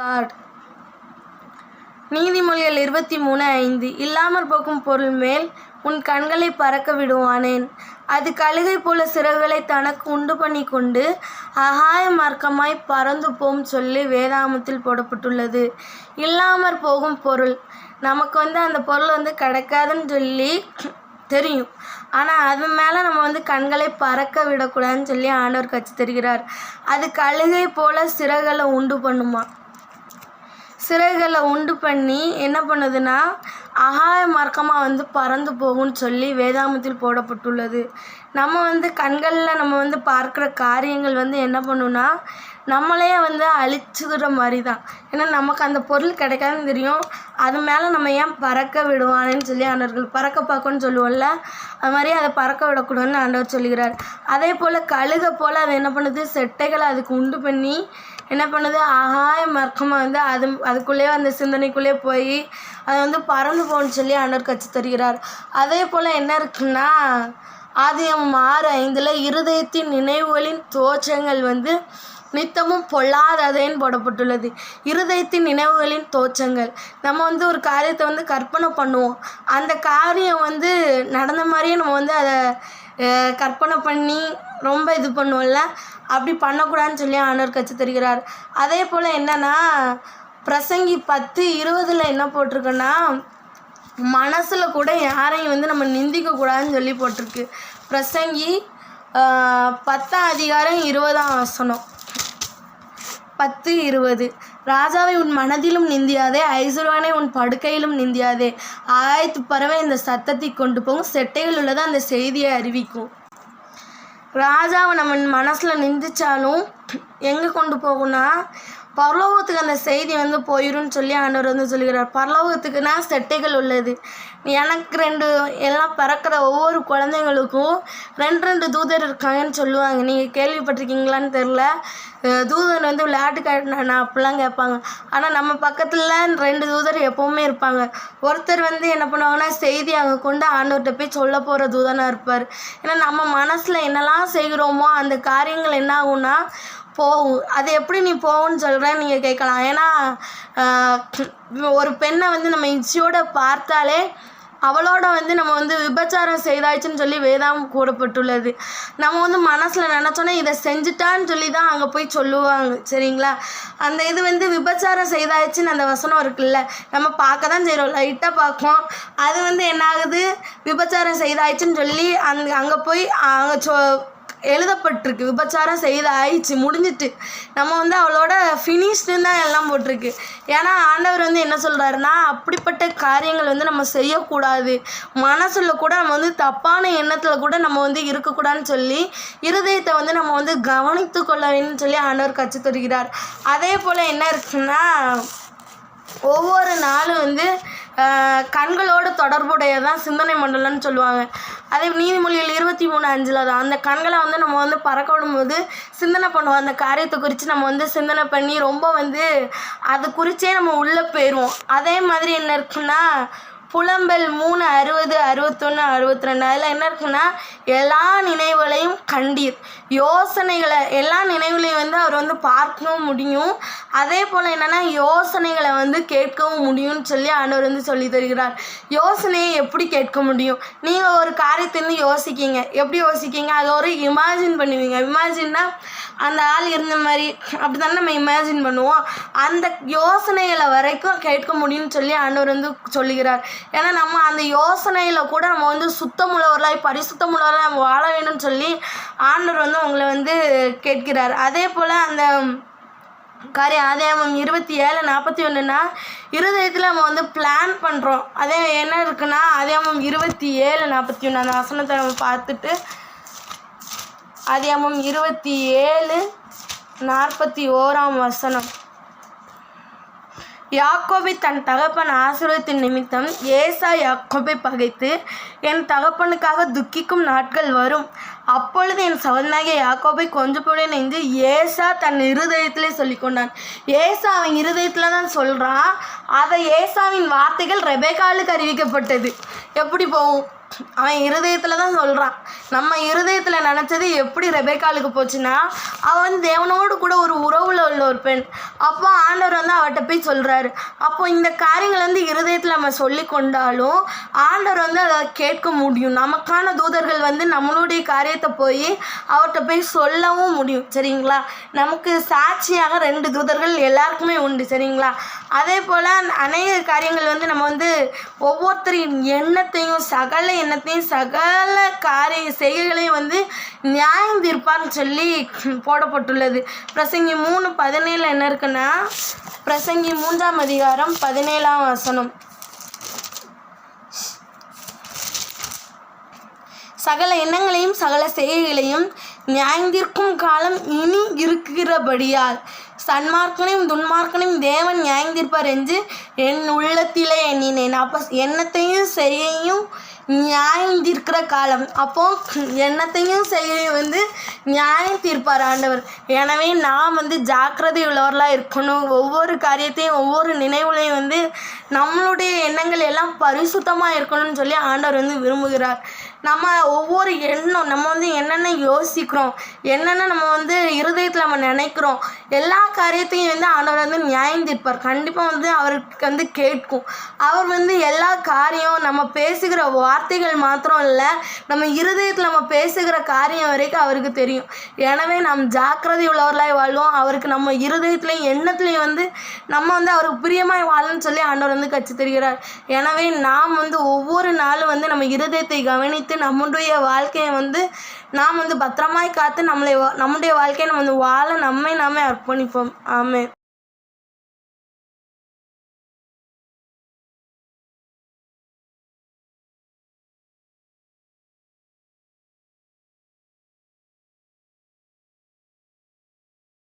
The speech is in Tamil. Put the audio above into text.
லார்ட். நீதிமொழிகள் இருபத்தி மூணு ஐந்து இல்லாமற் போகும் பொருள் மேல் உன் கண்களை பறக்க விடுவானேன். அது கழுகை போல சிறகுகளை தனக்கு உண்டு பண்ணி கொண்டு அகாய மார்க்கமாய் பறந்து போம் சொல்லி வேதாமத்தில் போடப்பட்டுள்ளது. இல்லாமற் போகும் பொருள் நமக்கு வந்து அந்த பொருள் வந்து கிடைக்காதுன்னு சொல்லி தெரியும். ஆனால் அது மேலே நம்ம வந்து கண்களை பறக்க விடக்கூடாதுன்னு சொல்லி ஆண்டவர் கற்று தருகிறார் அது கழுகை போல சிறகுகளை உண்டு பண்ணுமா? சிறைகளை உண்டு பண்ணி என்ன பண்ணுதுன்னா அகாய மார்க்கமாக வந்து பறந்து போகும்னு சொல்லி வேதாமத்தில் போடப்பட்டுள்ளது. நம்ம வந்து கண்களில் நம்ம வந்து பார்க்குற காரியங்கள் வந்து என்ன பண்ணுன்னா நம்மளையே வந்து அழிச்சுக்கிற மாதிரி தான் ஏன்னா நமக்கு அந்த பொருள் கிடைக்காதுன்னு தெரியும். அது மேலே நம்ம ஏன் பறக்க விடுவானேன்னு சொல்லி ஆண்டவர்கள் பறக்க பார்க்கணும்னு சொல்லுவோம்ல அது மாதிரி அதை பறக்க விடக்கூடாதுன்னு ஆண்டவர் சொல்லுகிறார். அதே போல் கழுகை போல் அது என்ன பண்ணுது? செட்டைகளை அதுக்கு உண்டு பண்ணி என்ன பண்ணுது? ஆகாய மார்க்கமாக வந்து அது அதுக்குள்ளேயே அந்த சிந்தனைக்குள்ளேயே போய் அது வந்து பறந்து போகணும்னு சொல்லி ஆண்டவர் கற்று தருகிறார். அதே போல் என்ன இருக்குன்னா ஆதியம் ஆறு ஐந்தில் இருதயத்தின் நினைவுகளின் தோற்றங்கள் வந்து நித்தமும் பொல்லாததேன்னு போடப்பட்டுள்ளது. இருதயத்தின் நினைவுகளின் தோற்றங்கள். நம்ம வந்து ஒரு காரியத்தை வந்து கற்பனை பண்ணுவோம். அந்த காரியம் வந்து நடந்த மாதிரியே நம்ம வந்து அதை கற்பனை பண்ணி ரொம்ப இது பண்ணுவோம்ல? அப்படி பண்ணக்கூடாதுன்னு சொல்லி ஆண்டவர் கற்று தருகிறார். அதே போல் என்னன்னா பிரசங்கி பத்து இருபதில் என்ன போட்டிருக்குன்னா மனசில் கூட யாரையும் வந்து நம்ம நிந்திக்கக்கூடாதுன்னு சொல்லி போட்டிருக்கு. பிரசங்கி பத்தாம் அதிகாரம் இருபதாம் வசனம். பத்து இருபது. ராஜாவை உன் மனதிலும் நிந்தியாதே ஐசுருவானை உன் படுக்கையிலும் நிந்தியாதே. ஆயத்து பறவை இந்த சத்தத்தை கொண்டு போகும் செட்டையில் உள்ளதை அந்த செய்தியை அறிவிக்கும். ராஜாவை நம்ம மனசில் நிந்திச்சாலும் எங்கே கொண்டு போகும்னா பரலோகத்துக்கு அந்த செய்தி வந்து போயிடும்னு சொல்லி ஆண்டவர் வந்து சொல்லுகிறார். பரலோகத்துக்குனா செட்டைகள் உள்ளது. எனக்கு ரெண்டு எல்லாம் பிறக்கிற ஒவ்வொரு குழந்தைங்களுக்கும் ரெண்டு ரெண்டு தூதர் இருக்காங்கன்னு சொல்லுவாங்க. நீங்கள் கேள்விப்பட்டிருக்கீங்களான்னு தெரில தூதர் வந்து விளையாட்டு காட்டினா அப்படிலாம் கேட்பாங்க. ஆனால் நம்ம பக்கத்தில் ரெண்டு தூதர் எப்போவுமே இருப்பாங்க. ஒருத்தர் வந்து என்ன பண்ணுவாங்கன்னா செய்தி அங்கே கொண்டு ஆண்டவர்கிட்ட போய் சொல்ல போகிற தூதனாக இருப்பார். ஏன்னா நம்ம மனசில் என்னெல்லாம் செய்கிறோமோ அந்த காரியங்கள் என்ன ஆகும்னா போகும். அது எப்படி நீ போகும்னு சொல்கிறேன்னு நீங்கள் கேட்கலாம். ஏன்னா ஒரு பெண்ணை வந்து நம்ம இச்சையோட பார்த்தாலே அவளோட வந்து நம்ம வந்து விபச்சாரம் செய்தாச்சுன்னு சொல்லி வேதாம் கூறப்பட்டுள்ளது. நம்ம வந்து மனசில் நினச்சோன்னா இதை செஞ்சுட்டான்னு சொல்லி தான் அங்கே போய் சொல்லுவாங்க. சரிங்களா? அந்த இது வந்து விபச்சாரம் செய்தாச்சுன்னு அந்த வசனம் இருக்குல்ல? நம்ம பார்க்க தான் செய்கிறோம் லைட்டாக பார்ப்போம் அது வந்து என்ன ஆகுது விபச்சாரம் செய்தாச்சுன்னு சொல்லி அந் அங்கே போய் அங்கே சொ எழுதப்பட்டிருக்கு. விபச்சாரம் செய்து ஆயிடுச்சு. முடிஞ்சிட்டு நம்ம வந்து அவளோட ஃபினிஷ்டுன்னு தான் எல்லாம் போட்டிருக்கு. ஏன்னா ஆண்டவர் வந்து என்ன சொல்கிறாருன்னா அப்படிப்பட்ட காரியங்கள் வந்து நம்ம செய்யக்கூடாது. மனசில் கூட நம்ம வந்து தப்பான எண்ணத்தில் கூட நம்ம வந்து இருக்கக்கூடாதுன்னு சொல்லி இருதயத்தை வந்து நம்ம வந்து கவனித்து கொள்ள வேணும்னு சொல்லி ஆண்டவர் கற்றுத் தருகிறார். அதே போல் என்ன இருக்குன்னா ஒவ்வொரு நாளும் வந்து கண்களோடு தொடர்புடையதான் சிந்தனை மண்டலம்னு சொல்லுவாங்க. அதே நீதிமொழியில் இருபத்தி மூணு அஞ்சில் தான். அந்த கண்களை வந்து நம்ம வந்து பறக்க விடும்போது சிந்தனை பண்ணுவோம். அந்த காரியத்தை குறித்து நம்ம வந்து சிந்தனை பண்ணி ரொம்ப வந்து அது குறித்தே நம்ம உள்ளே போயிடுவோம். அதே மாதிரி என்ன இருக்குன்னா புலம்பல் மூணு அறுபது அறுபத்தொன்று அறுபத்தி ரெண்டு அதில் என்ன இருக்குன்னா எல்லா நினைவுகளையும் கண்டீர். யோசனைகளை எல்லா நினைவுகளையும் வந்து அவர் வந்து பார்க்கவும் முடியும். அதே போல் என்னென்னா யோசனைகளை வந்து கேட்கவும் முடியும்னு சொல்லி ஆண்டவர் வந்து சொல்லி தருகிறார். யோசனையை எப்படி கேட்க முடியும்? நீங்கள் ஒரு காரியத்திலிருந்து யோசிக்கீங்க. எப்படி யோசிக்கீங்க? அதை ஒரு இமேஜின் பண்ணுவீங்க. இமேஜின்னா அந்த ஆள் இருந்த மாதிரி அப்படி தானே நம்ம இமேஜின் பண்ணுவோம்? அந்த யோசனைகளை வரைக்கும் கேட்க முடியும்னு சொல்லி ஆண்டவர் வந்து சொல்லுகிறார். ஏன்னா நம்ம அந்த யோசனையில் கூட நம்ம வந்து சுத்தமுள்ளவர்களாய் பரிசுத்தமுள்ளவர்களாக நம்ம வாழ வேணும்னு சொல்லி ஆண்டவர் வந்து உங்களை வந்து கேட்கிறார். அதே போல் அந்த காரியம் ஆதாயமம் இருபத்தி ஏழு நாற்பத்தி ஒன்றுனா இருதயத்தில் நம்ம வந்து பிளான் பண்ணுறோம் அதே என்ன இருக்குன்னா ஆதாயமம் இருபத்தி ஏழு நாற்பத்தி ஒன்று அந்த வசனத்தை நம்ம பார்த்துட்டு ஆதியாமம் இருபத்தி ஏழு நாற்பத்தி ஓராம் வசனம். யாக்கோபை தன் தகப்பன் ஆசீர்வத்தின் நிமித்தம் ஏசா யாக்கோபை பகைத்து என் தகப்பனுக்காக துக்கிக்கும் நாட்கள் வரும். அப்பொழுது என் சவனாகிய யாக்கோபை கொஞ்சப்போட நெஞ்சு ஏசா தன் இருதயத்திலே சொல்லி கொண்டான் ஏசா அவன் இருதயத்தில் தான் சொல்கிறான் அதை ஏசாவின் வார்த்தைகள் ரெபேக்காலுக்கு அறிவிக்கப்பட்டது. எப்படி போகும்? அவன் இருதயத்தில் தான் சொல்கிறான் நம்ம இருதயத்தில் நினச்சது எப்படி ரெபேக்காலுக்கு போச்சுன்னா அவள் வந்து தேவனோடு கூட ஒரு ஒரு பெண். அப்போ ஆண்டவர் வந்து அவட்ட போய் சொல்கிறாரு அப்போ இந்த காரியங்கள் வந்து இருதயத்தில் நம்ம சொல்லி கொண்டாலும் ஆண்டவர் வந்து அதை கேட்க முடியும். நமக்கான தூதர்கள் வந்து நம்மளுடைய காரியத்தை போய் அவர்கிட்ட போய் சொல்லவும் முடியும். சரிங்களா? நமக்கு சாட்சியாக ரெண்டு தூதர்கள் எல்லாருக்குமே உண்டு. சரிங்களா? அதே போல் அநேக காரியங்கள் வந்து நம்ம வந்து ஒவ்வொருத்தரின் எண்ணத்தையும் சகல எண்ணத்தையும் சகல காரிய செய்கைகளையும் வந்து நியாயம் தீர்ப்பான்னு சொல்லி போடப்பட்டுள்ளது. பிரசங்கி மூணு பதினேழு என்ன இருக்குன்னா பிரசங்கி மூன்றாம் அதிகாரம் பதினேழாம் வசனம். சகல எண்ணங்களையும் சகல செய்கைகளையும் நியாயந்திருக்கும் காலம் இனி இருக்கிறபடியால் சன்மார்க்கனையும் துன்மார்க்கனையும் தேவன் நியாயந்திருப்பார் என்று என் உள்ளத்திலே எண்ணினேன். அப்போ எண்ணத்தையும் செய்யையும் நியாயம் தீர்க்கிற காலம். அப்போ எண்ணத்தையும் செய்ய வந்து நியாயம் தீர்ப்பார் ஆண்டவர். எனவே நாம் வந்து ஜாக்கிரதை உள்ளவர்களாக இருக்கணும். ஒவ்வொரு காரியத்தையும் ஒவ்வொரு நினைவுலையும் வந்து நம்மளுடைய எண்ணங்கள் எல்லாம் பரிசுத்தமாக இருக்கணும்னு சொல்லி ஆண்டவர் வந்து விரும்புகிறார். நம்ம ஒவ்வொரு எண்ணம் நம்ம வந்து என்னென்ன யோசிக்கிறோம் என்னென்ன நம்ம வந்து இருதயத்தில் நம்ம நினைக்கிறோம் எல்லா காரியத்தையும் வந்து ஆண்டவர் வந்து நியாயம் தீர்ப்பார். கண்டிப்பாக வந்து அவருக்கு வந்து கேட்கும். அவர் வந்து எல்லா காரியம் நம்ம பேசுகிற வார்த்தை வார்த்தைகள் மாத்திரம் இல்லை நம்ம இருதயத்தில் நம்ம பேசுகிற காரியம் வரைக்கும் அவருக்கு தெரியும். எனவே நாம் ஜாக்கிரதை உள்ளவர்களாய் வாழ்வோம். அவருக்கு நம்ம இருதயத்துலேயும் எண்ணத்துலையும் வந்து நம்ம வந்து அவருக்கு பிரியமாய் வாழணும்னு சொல்லி ஆண்டவர் வந்து கற்று தருகிறார். எனவே நாம் வந்து ஒவ்வொரு நாளும் வந்து நம்ம இருதயத்தை கவனித்து நம்முடைய வாழ்க்கையை வந்து நாம் வந்து பத்திரமாய் காத்து நம்மளை வா- நம்முடைய வாழ்க்கையை நம்ம வந்து வாழ நம்மை நாமே அர்ப்பணிப்போம். ஆமே